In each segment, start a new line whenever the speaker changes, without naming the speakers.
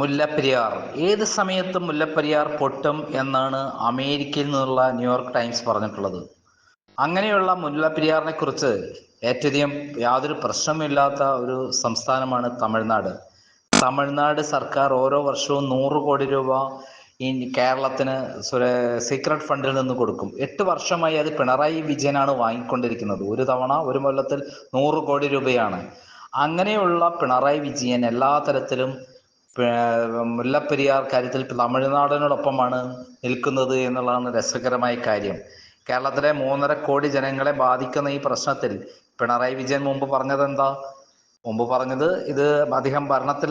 മുല്ലപ്പെരിയാർ. ഏത് സമയത്തും മുല്ലപ്പെരിയാർ പൊട്ടും എന്നാണ് അമേരിക്കയിൽ നിന്നുള്ള ന്യൂയോർക്ക് ടൈംസ് പറഞ്ഞിട്ടുള്ളത്. അങ്ങനെയുള്ള മുല്ലപ്പെരിയാറിനെ കുറിച്ച് ഏറ്റവും യാതൊരു പ്രശ്നമില്ലാത്ത ഒരു സംസ്ഥാനമാണ് തമിഴ്നാട്. തമിഴ്നാട് സർക്കാർ ഓരോ വർഷവും നൂറ് കോടി രൂപ ഈ കേരളത്തിന് സീക്രട്ട് ഫണ്ടിൽ നിന്ന് കൊടുക്കും. എട്ട് വർഷമായി അത് പിണറായി വിജയനാണ് വാങ്ങിക്കൊണ്ടിരിക്കുന്നത്. ഒരു തവണ ഒരു കൊല്ലത്തിൽ നൂറ് കോടി രൂപയാണ്. അങ്ങനെയുള്ള പിണറായി വിജയൻ എല്ലാ തരത്തിലും മുല്ലപ്പെരിയാർ കാര്യത്തിൽ തമിഴ്നാടിനോടൊപ്പമാണ് നിൽക്കുന്നത് എന്നുള്ളതാണ് രസകരമായ കാര്യം. കേരളത്തിലെ മൂന്നര കോടി ജനങ്ങളെ ബാധിക്കുന്ന ഈ പ്രശ്നത്തിൽ പിണറായി വിജയൻ മുമ്പ് പറഞ്ഞത് എന്താ മുമ്പ് പറഞ്ഞത് ഇത് അധികം ഭരണത്തിൽ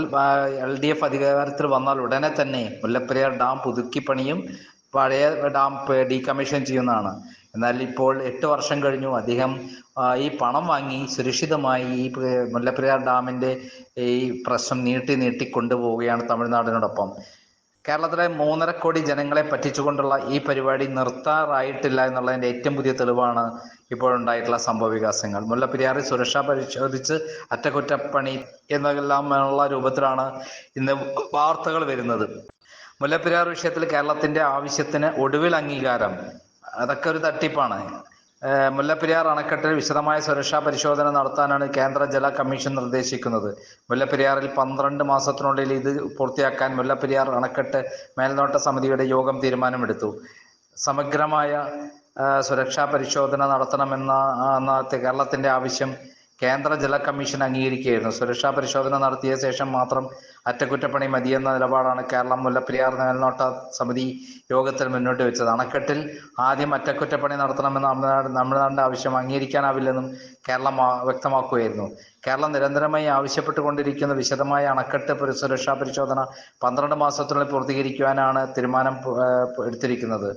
എൽ ഡി എഫ് അധികാരത്തിൽ വന്നാൽ ഉടനെ തന്നെ മുല്ലപ്പെരിയാർ ഡാം പുതുക്കി പണിയും പഴയ ഡാം ഡീകമ്മീഷൻ ചെയ്യുന്നതാണ്. എന്നാൽ ഇപ്പോൾ എട്ട് വർഷം കഴിഞ്ഞു. അദ്ദേഹം ഈ പണം വാങ്ങി സുരക്ഷിതമായി ഈ മുല്ലപ്പെരിയാർ ഡാമിന്റെ ഈ പ്രശ്നം നീട്ടി നീട്ടി കൊണ്ടുപോവുകയാണ് തമിഴ്നാടിനോടൊപ്പം. കേരളത്തിലെ മൂന്നര കോടി ജനങ്ങളെ പറ്റിച്ചുകൊണ്ടുള്ള ഈ പരിപാടി നിർത്താറായിട്ടില്ല എന്നുള്ളതിന്റെ ഏറ്റവും പുതിയ തെളിവാണ് ഇപ്പോഴുണ്ടായിട്ടുള്ള സംഭവ വികാസങ്ങൾ മുല്ലപ്പെരിയാറിൽ സുരക്ഷ പരിശോധിച്ച് അറ്റകുറ്റപ്പണി എന്നെല്ലാമുള്ള രൂപത്തിലാണ് ഇന്ന് വാർത്തകൾ വരുന്നത്. മുല്ലപ്പെരിയാർ വിഷയത്തിൽ കേരളത്തിന്റെ ആവശ്യത്തിന് ഒടുവിൽ അംഗീകാരം. അതൊക്കെ ഒരു തട്ടിപ്പാണ്. മുല്ലപ്പെരിയാർ അണക്കെട്ടിൽ വിശദമായ സുരക്ഷാ പരിശോധന നടത്താനാണ് കേന്ദ്ര ജല കമ്മീഷൻ നിർദ്ദേശിക്കുന്നത്. മുല്ലപ്പെരിയാറിൽ പന്ത്രണ്ട് മാസത്തിനുള്ളിൽ ഇത് പൂർത്തിയാക്കാൻ മുല്ലപ്പെരിയാർ അണക്കെട്ട് മേൽനോട്ട സമിതിയുടെ യോഗം തീരുമാനമെടുത്തു. സമഗ്രമായ സുരക്ഷാ പരിശോധന നടത്തണമെന്ന കേരളത്തിന്റെ ആവശ്യം കേന്ദ്ര ജല കമ്മീഷൻ അംഗീകരിക്കുകയായിരുന്നു. സുരക്ഷാ പരിശോധന നടത്തിയ ശേഷം മാത്രം അറ്റകുറ്റപ്പണി മതിയെന്ന നിലപാടാണ് കേരളം മുല്ലപ്പെരിയാർ മേൽനോട്ട സമിതി യോഗത്തിൽ മുന്നോട്ട് വെച്ചത്. അണക്കെട്ടിൽ ആദ്യം അറ്റകുറ്റപ്പണി നടത്തണമെന്ന തമിഴ്നാട് തമിഴ്നാടിന്റെ ആവശ്യം അംഗീകരിക്കാനാവില്ലെന്നും കേരളം വ്യക്തമാക്കുകയായിരുന്നു. കേരളം നിരന്തരമായി ആവശ്യപ്പെട്ടുകൊണ്ടിരിക്കുന്ന വിശദമായ അണക്കെട്ട് സുരക്ഷാ പരിശോധന പന്ത്രണ്ട് മാസത്തിനുള്ളിൽ പൂർത്തീകരിക്കുവാനാണ് തീരുമാനം എടുത്തിരിക്കുന്നത്.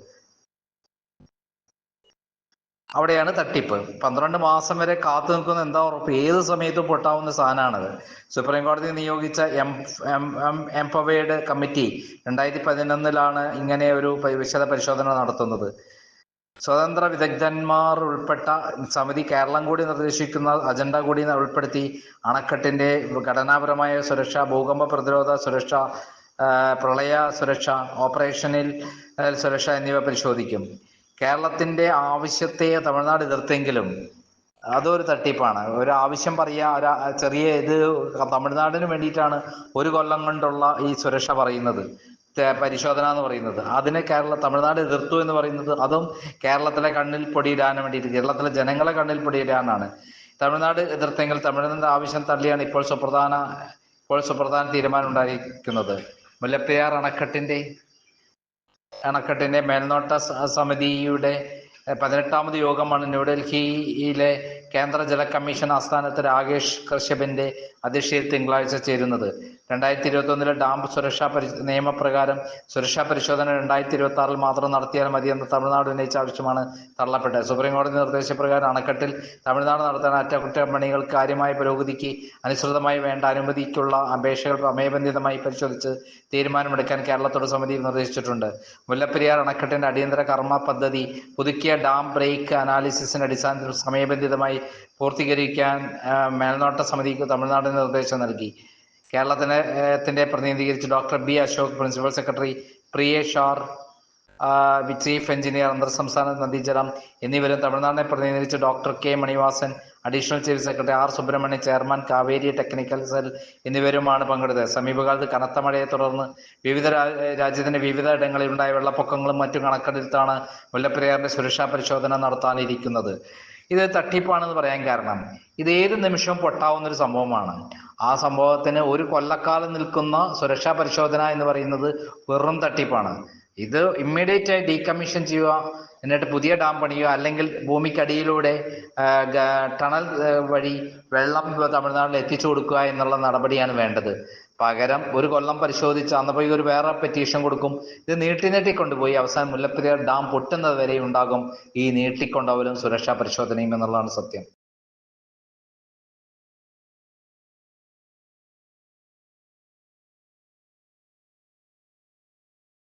അവിടെയാണ് തട്ടിപ്പ്. പന്ത്രണ്ട് മാസം വരെ കാത്തു നിൽക്കുന്ന എന്താ ഉറപ്പ്? ഏത് സമയത്തും പൊട്ടാവുന്ന സാധനമാണത്. സുപ്രീം കോടതി നിയോഗിച്ച M M M empowered committee രണ്ടായിരത്തി പതിനൊന്നിലാണ് ഇങ്ങനെ ഒരു വിശദ പരിശോധന നടത്തുന്നത്. സ്വതന്ത്ര വിദഗ്ധന്മാർ ഉൾപ്പെട്ട സമിതി കേരളം കൂടി നിർദ്ദേശിക്കുന്ന അജണ്ട കൂടി ഉൾപ്പെടുത്തി അണക്കെട്ടിന്റെ ഘടനാപരമായ സുരക്ഷ ഭൂകമ്പ പ്രതിരോധ സുരക്ഷ പ്രളയ സുരക്ഷ ഓപ്പറേഷനിൽ സുരക്ഷ എന്നിവ പരിശോധിക്കും. കേരളത്തിന്റെ ആവശ്യത്തെ തമിഴ്നാട് എതിർത്തെങ്കിലും അതൊരു തട്ടിപ്പാണ്. ഒരു ആവശ്യം പറയാ ഒരു ചെറിയ ഇത് തമിഴ്നാടിന് വേണ്ടിയിട്ടാണ് ഒരു കൊല്ലം കൊണ്ടുള്ള ഈ സുരക്ഷ പറയുന്നത് പരിശോധന എന്ന് പറയുന്നത്. അതിനെ കേരള തമിഴ്നാട് എതിർത്തു എന്ന് പറയുന്നത് അതും കേരളത്തിലെ കണ്ണിൽ പൊടിയിടാൻ വേണ്ടിയിട്ട് കേരളത്തിലെ ജനങ്ങളെ കണ്ണിൽ പൊടിയിടാനാണ്. തമിഴ്നാട് എതിർത്തെങ്കിൽ തമിഴ്നാടിന്റെ ആവശ്യം തള്ളിയാണ് ഇപ്പോൾ സുപ്രധാന ഇപ്പോൾ സുപ്രധാന തീരുമാനം ഉണ്ടായിരിക്കുന്നത്. മുല്ലപ്പെരിയാർ അണക്കെട്ടിന്റെ അണക്കെട്ടിന്റെ മേൽനോട്ട സമിതിയുടെ പതിനെട്ടാമത് യോഗമാണ് ന്യൂഡൽഹിയിലെ കേന്ദ്ര ജല കമ്മീഷൻ ആസ്ഥാനത്ത് രാകേഷ് കശ്യപിന്റെ അധ്യക്ഷതയിൽ തിങ്കളാഴ്ച ചേരുന്നത്. രണ്ടായിരത്തി ഇരുപത്തി ഒന്നിലെ ഡാം സുരക്ഷാ പരി നിയമപ്രകാരം സുരക്ഷാ പരിശോധന രണ്ടായിരത്തി ഇരുപത്തി ആറിൽ മാത്രം നടത്തിയാൽ മതിയെന്ന് തമിഴ്നാട് ഉന്നയിച്ച ആവശ്യമാണ് തള്ളപ്പെട്ടത്. സുപ്രീം കോടതി നിർദ്ദേശപ്രകാരം അണക്കെട്ടിൽ തമിഴ്നാട് നടത്തുന്ന അറ്റകുറ്റപ്പണികൾ കാര്യമായ പുരോഗതിക്ക് അനുസൃതമായി വേണ്ട അനുമതിക്കുള്ള അപേക്ഷകൾ സമയബന്ധിതമായി പരിശോധിച്ച് തീരുമാനമെടുക്കാൻ കേരളത്തോട് സമിതി നിർദ്ദേശിച്ചിട്ടുണ്ട്. മുല്ലപ്പെരിയാർ അണക്കെട്ടിന്റെ അടിയന്തര കർമ്മ പദ്ധതി പുതുക്കിയ ഡാം ബ്രേക്ക് അനാലിസിസിന്റെ അടിസ്ഥാനത്തിൽ സമയബന്ധിതമായി പൂർത്തീകരിക്കാൻ മേൽനോട്ട സമിതിക്ക് തമിഴ്നാട് നിർദ്ദേശം നൽകി. കേരളത്തിനെ പ്രതിനിധീകരിച്ച് doctor B Ashok principal secretary Priya Shar chief engineer അന്തർ സംസ്ഥാന നദീജലം എന്നിവരും തമിഴ്നാടിനെ പ്രതിനിധീകരിച്ച് doctor K Manivasan additional chief secretary R Subramanian chairman Kaveri technical cell എന്നിവരുമാണ് പങ്കെടുത്തത്. സമീപകാലത്ത് കനത്ത മഴയെ തുടർന്ന് വിവിധ രാജ്യത്തിന്റെ വിവിധ ഇടങ്ങളിൽ ഉണ്ടായ വെള്ളപ്പൊക്കങ്ങളും മറ്റും കണക്കെടുത്താണ് മുല്ലപ്പെരിയാറിന്റെ സുരക്ഷാ പരിശോധന നടത്താനിരിക്കുന്നത്. ഇത് തട്ടിപ്പാണെന്ന് പറയാൻ കാരണം. ഇത് ഏത് നിമിഷവും പൊട്ടാവുന്ന ഒരു സംഭവമാണ്. ആ സംഭവത്തിന് ഒരു കൊല്ലക്കാലം നിൽക്കുന്ന സുരക്ഷാ പരിശോധന എന്ന് പറയുന്നത് വെറും തട്ടിപ്പാണ്. ഇത് ഇമ്മീഡിയറ്റ് ആയി ഡീകമ്മീഷൻ ചെയ്യുക എന്നിട്ട് പുതിയ ഡാം പണിയുക അല്ലെങ്കിൽ ഭൂമിക്കടിയിലൂടെ ടണൽ വഴി വെള്ളം തമിഴ്നാട്ടിൽ എത്തിച്ചു കൊടുക്കുക എന്നുള്ള നടപടിയാണ് വേണ്ടത്. പകരം ഒരു കൊല്ലം പരിശോധിച്ച് അന്ന് പോയി ഒരു വേറെ പെറ്റീഷൻ കൊടുക്കും. ഇത് നീട്ടി കൊണ്ടുപോയി. അവസാനം മുല്ലപ്പെരിയാർ ഡാം പൊട്ടുന്നത് വരെ ഉണ്ടാകും. ഈ നീട്ടിക്കൊണ്ടുപോലും സുരക്ഷാ പരിശോധനയും എന്നുള്ളതാണ് സത്യം.